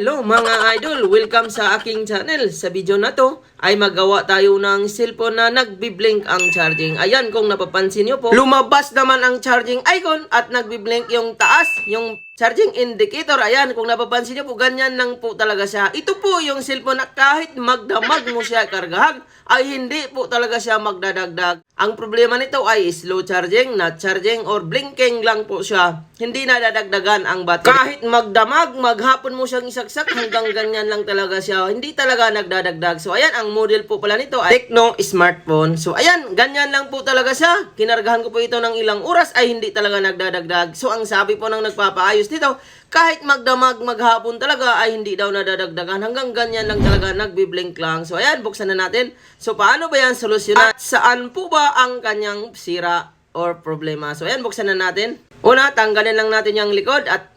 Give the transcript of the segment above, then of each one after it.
Hello mga idol! Welcome sa aking channel. Sa video na to ay magawa tayo ng cellphone na nagbiblink ang charging. Ayan kung napapansin nyo po, lumabas naman ang charging icon at nagbiblink yung taas, yung charging indicator. Ayan kung napapansin nyo po, ganyan lang po talaga siya. Ito po yung cellphone na kahit magdamag mo siya kargahan, ay hindi po talaga siya magdadagdag. Ang problema nito ay slow charging, not charging, or blinking lang po siya. Hindi na dadagdagan ang battery. Kahit magdamag, maghapon mo siyang isaksak, hanggang ganyan lang talaga siya. Hindi talaga nagdadagdag. So ayan, ang model po pala nito ay Tecno smartphone. So ayan, ganyan lang po talaga siya. Kinargahan ko po ito ng ilang oras ay hindi talaga nagdadagdag. So ang sabi po ng nagpapaayos dito, kahit magdamag maghapon talaga ay hindi daw nadadagdagan. Hanggang ganyan lang talaga, nagbiblink lang. So ayan, buksan na natin. So paano ba yan solusyonan? At saan po ba ang kanyang sira or problema? So ayan, buksan na natin. Una, tanggalin lang natin yung likod at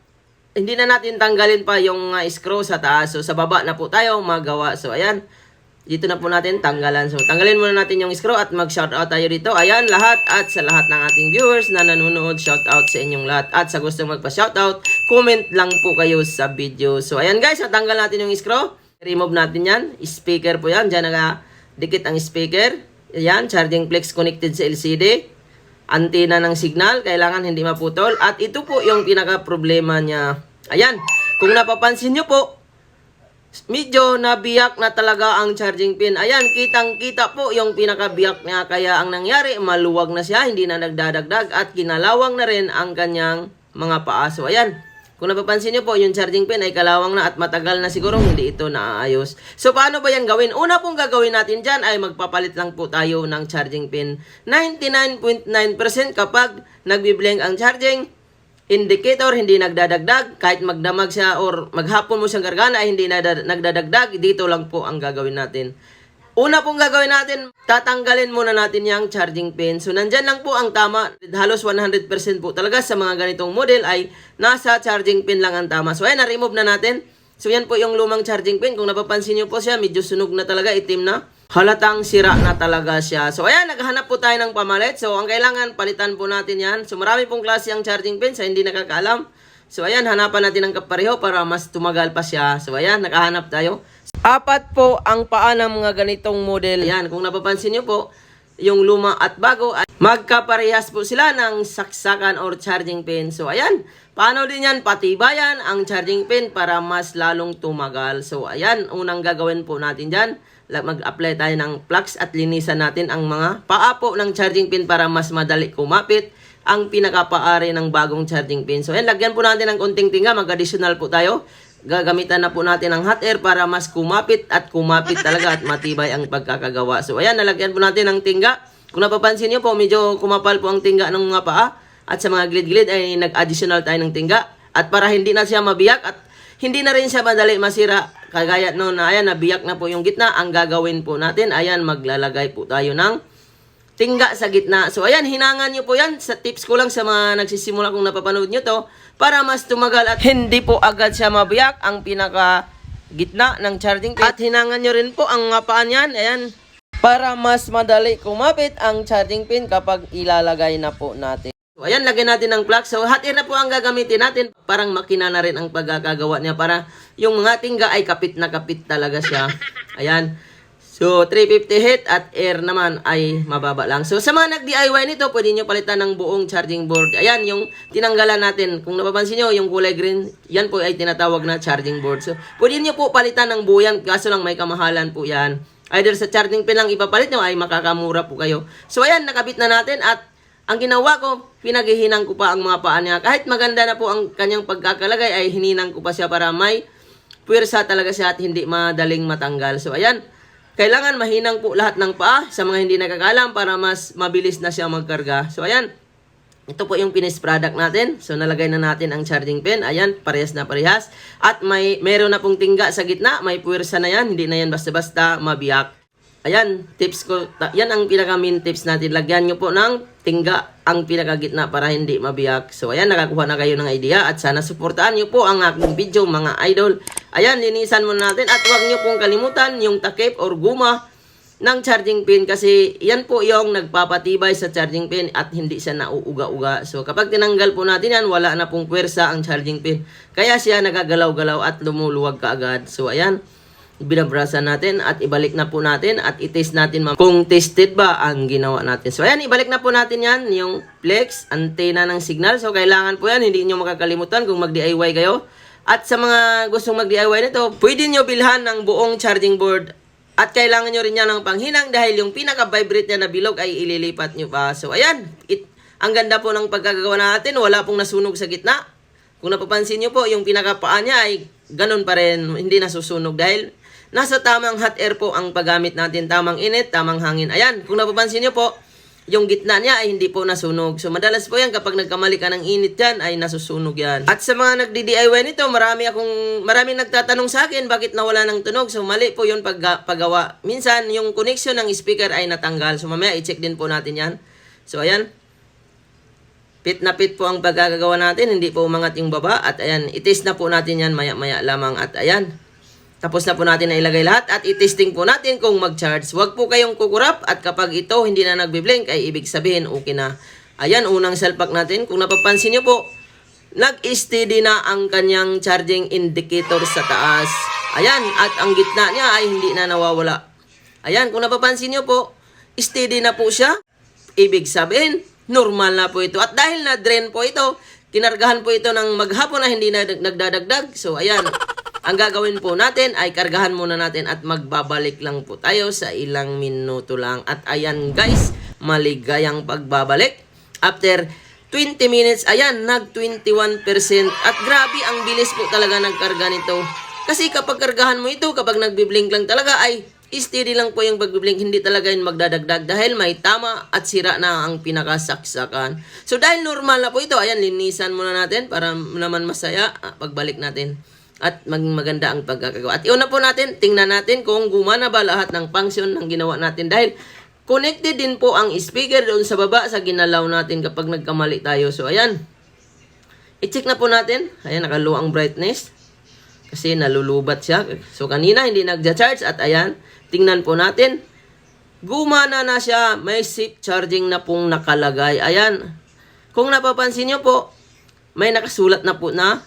hindi na natin tanggalin pa yung uh, screw sa taas. So sa baba na po tayo magawa. So ayan, dito na po natin tanggalan. So, tanggalin muna natin yung screw at mag-shoutout tayo dito. Ayan, lahat at sa lahat ng ating viewers na nanonood, shoutout sa inyong lahat. At sa gustong magpa-shoutout, comment lang po kayo sa video. So, ayan guys, natanggal natin yung screw. Remove natin yan. Speaker po yan. Diyan dikit ang speaker. Ayan, charging flex connected sa LCD. Antena ng signal, kailangan hindi maputol. At ito po yung pinaka-problema niya. Ayan, kung napapansin nyo po, medyo nabiyak na talaga ang charging pin. Ayan, kitang-kita po yung pinakabiyak niya. Kaya ang nangyari, maluwag na siya, hindi na nagdadagdag at kinalawang na rin ang kanyang mga paa. So, ayan. Kung napapansin niyo po, yung charging pin ay kalawang na at matagal na siguro hindi ito naaayos. So, paano ba yan gawin? Una pong gagawin natin dyan ay magpapalit lang po tayo ng charging pin. 99.9% kapag nagbiblink ang charging, indicator hindi nagdadagdag. Kahit magdamag siya or maghapon mo siyang gargana ay hindi na nagdadagdag. Dito lang po ang gagawin natin. Una pong gagawin natin tatanggalin muna natin yung charging pin. So nandyan lang po ang tama. Halos 100% po talaga sa mga ganitong model ay nasa charging pin lang ang tama. So ayan na-remove na natin. So yan po yung lumang charging pin. Kung napapansin nyo po siya medyo sunog na talaga itim na halatang sira na talaga siya. So, ayan, naghahanap po tayo ng pamalit. So, ang kailangan, palitan po natin yan. So, marami pong klase ang charging pin sa hindi nakakaalam. So, ayan, hanapan natin ng kapareho para mas tumagal pa siya. So, ayan, nakahanap tayo. Apat po ang paa ng mga ganitong model. Ayan, kung napapansin nyo po, yung luma at bago ay magkaparehas po sila ng saksakan or charging pin. So, ayan, paano din yan? Patibayan ang charging pin para mas lalong tumagal. So, ayan, unang gagawin po natin dyan mag-apply tayo ng flux at linisan natin ang mga paa po ng charging pin para mas madali kumapit ang pinakapaari ng bagong charging pin. So, ayan, lagyan po natin ng konting tinga, mag-additional po tayo. Gagamitan na po natin ng hot air para mas kumapit at kumapit talaga at matibay ang pagkakagawa. So, ayan, nalagyan po natin ng tinga. Kung napapansin nyo po, medyo kumapal po ang tinga ng mga paa at sa mga gilid-gilid ay nag-additional tayo ng tinga. At para hindi na siya mabiyak at hindi na rin siya madali masira. Kagaya no na ayan nabiyak na po yung gitna. Ang gagawin po natin ayan maglalagay po tayo ng tingga sa gitna. So ayan hinangan nyo po yan. Sa tips ko lang sa mga nagsisimula kung napapanood nyo to para mas tumagal at hindi po agad siya mabiyak ang pinaka gitna ng charging pin at hinangan nyo rin po ang paan yan ayan para mas madali kumapit ang charging pin kapag ilalagay na po natin So, ayan, lagyan natin ng plug. So, hot air na po ang gagamitin natin. Parang makina na rin ang pagkakagawa niya para yung mga tingga ay kapit na kapit talaga siya. Ayan. So, 350 heat at air naman ay mababa lang. So, sa mga nag-DIY nito, pwede nyo palitan ng buong charging board. Ayan, yung tinanggalan natin. Kung napapansin nyo, yung kulay green, yan po ay tinatawag na charging board. So, pwede nyo po palitan ng buo yan. Kaso lang may kamahalan po yan. Either sa charging pin lang ipapalit nyo ay makakamura po kayo. So, ayan, nakabit na natin at ang ginawa ko, pinaghihinang ko pa ang mga paa niya. Kahit maganda na po ang kanyang pagkakalagay, ay hininang ko pa siya para may puwersa talaga siya at hindi madaling matanggal. So, ayan. Kailangan mahinang po lahat ng paa sa mga hindi nakakalam para mas mabilis na siya magkarga. So, ayan. Ito po yung finished product natin. So, nalagay na natin ang charging pin. Ayan, parehas na parehas. At may meron na pong tingga sa gitna. May puwersa na yan. Hindi na yan basta-basta mabiyak. Ayan, tips ko. Yan ang pinaka-main tips natin. Lagyan nyo po ng tingga ang pinakagitna para hindi mabiyak. So, ayan, nakakuha na kayo ng idea. At sana suportahan nyo po ang aking video, mga idol. Ayan, linisan muna natin. At huwag nyo pong kalimutan yung takip or guma ng charging pin kasi yan po yung nagpapatibay sa charging pin at hindi siya nauuga-uga. So kapag tinanggal po natin yan, wala na pong pwersa ang charging pin. Kaya siya nagagalaw-galaw at lumuluwag kaagad. So ayan, binabrasa natin at ibalik na po natin at itest natin kung tested ba ang ginawa natin. So ayan, ibalik na po natin yan, yung flex, antena ng signal. So kailangan po yan, hindi nyo makakalimutan kung mag-DIY kayo. At sa mga gustong mag-DIY nito, pwede nyo bilhan ng buong charging board at kailangan nyo rin yan ng panghinang dahil yung pinaka-vibrate niya na bilog ay ililipat nyo pa. So ayan, it, ang ganda po ng pagkagagawa natin, wala pong nasunog sa gitna. Kung napapansin nyo po, yung pinakapaa niya ay ganun pa rin, hindi nasusunog dahil nasa tamang hot air po ang paggamit natin, tamang init, tamang hangin. Ayan, kung napapansin nyo po, yung gitna niya ay hindi po nasunog. So madalas po yan kapag nagkamali ka ng init yan ay nasusunog yan. At sa mga nagdi-DIY nito, marami akong maraming nagtatanong sa akin bakit nawala ng tunog. So mali po yun pag paggawa. Minsan yung connection ng speaker ay natanggal. So mamaya i-check din po natin yan. So ayan. Pit na pit po ang pagkakagawa natin, hindi po umangat yung baba. At ayan, itest na po natin yan maya-maya lamang. At ayan, tapos na po natin na ilagay lahat at itesting po natin kung mag-charge. Huwag po kayong kukurap at kapag ito hindi na nagbi-blink ay ibig sabihin okay na. Ayan, unang salpak natin. Kung napapansin nyo po, nag-steady na ang kanyang charging indicator sa taas. Ayan, at ang gitna niya ay hindi na nawawala. Ayan, kung napapansin nyo po, steady na po siya. Ibig sabihin, normal na po ito. At dahil na-drain po ito, kinargahan po ito ng maghapon na hindi na nagdadagdag. So, ayan, ang gagawin po natin ay kargahan muna natin at magbabalik lang po tayo sa ilang minuto lang. At ayan guys, maligayang pagbabalik. After 20 minutes, ayan, nag 21%. At grabe, ang bilis po talaga nagkarga nito. Kasi kapag kargahan mo ito, kapag nagbiblink lang talaga, ay steady lang po yung pagbiblink, hindi talaga yun magdadagdag dahil may tama at sira na ang pinakasaksakan. So dahil normal na po ito, ayan, linisan muna natin para naman masaya ah, pagbalik natin at maging maganda ang pagkakagawa. At iuna po natin, tingnan natin kung gumana ba lahat ng function ng ginawa natin dahil connected din po ang speaker doon sa baba sa ginalaw natin kapag nagkamali tayo. So ayan, i-check na po natin. Ayan, nakaluwa ang brightness kasi nalulubat siya. So kanina hindi nagja-charge at ayan, tingnan po natin. Gumana na siya, may zip charging na pong nakalagay. Ayan. Kung napapansin nyo po, may nakasulat na po na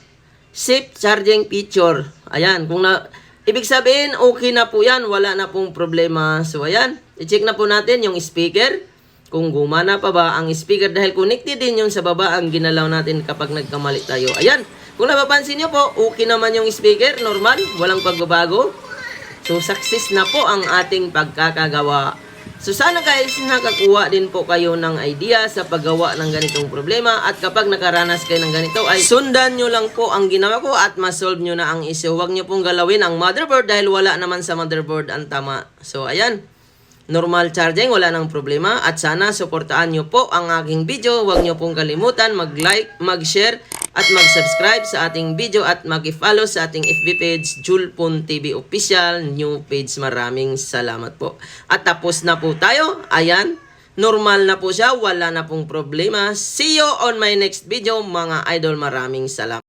safe charging feature. Ayan, kung na ibig sabihin okay na po 'yan, wala na pong problema. So ayan, i-check na po natin yung speaker. Kung gumana pa ba ang speaker dahil connected din yung sa baba ang ginalaw natin kapag nagkamali tayo. Ayan, kung napapansin nyo po, okay naman yung speaker, normal, walang pagbabago. So success na po ang ating pagkakagawa. So sana guys, nakakuha din po kayo ng idea sa paggawa ng ganitong problema at kapag nakaranas kayo ng ganito ay sundan nyo lang po ang ginawa ko at masolve nyo na ang issue. Huwag nyo pong galawin ang motherboard dahil wala naman sa motherboard ang tama. So ayan, normal charging, wala nang problema at sana suportaan nyo po ang aking video. Huwag nyo pong kalimutan mag-like, mag-share at mag-subscribe sa ating video at mag-follow sa ating FB page, Julpon TV Official, new page. Maraming salamat po. At tapos na po tayo. Ayan, normal na po siya. Wala na pong problema. See you on my next video, mga idol. Maraming salamat.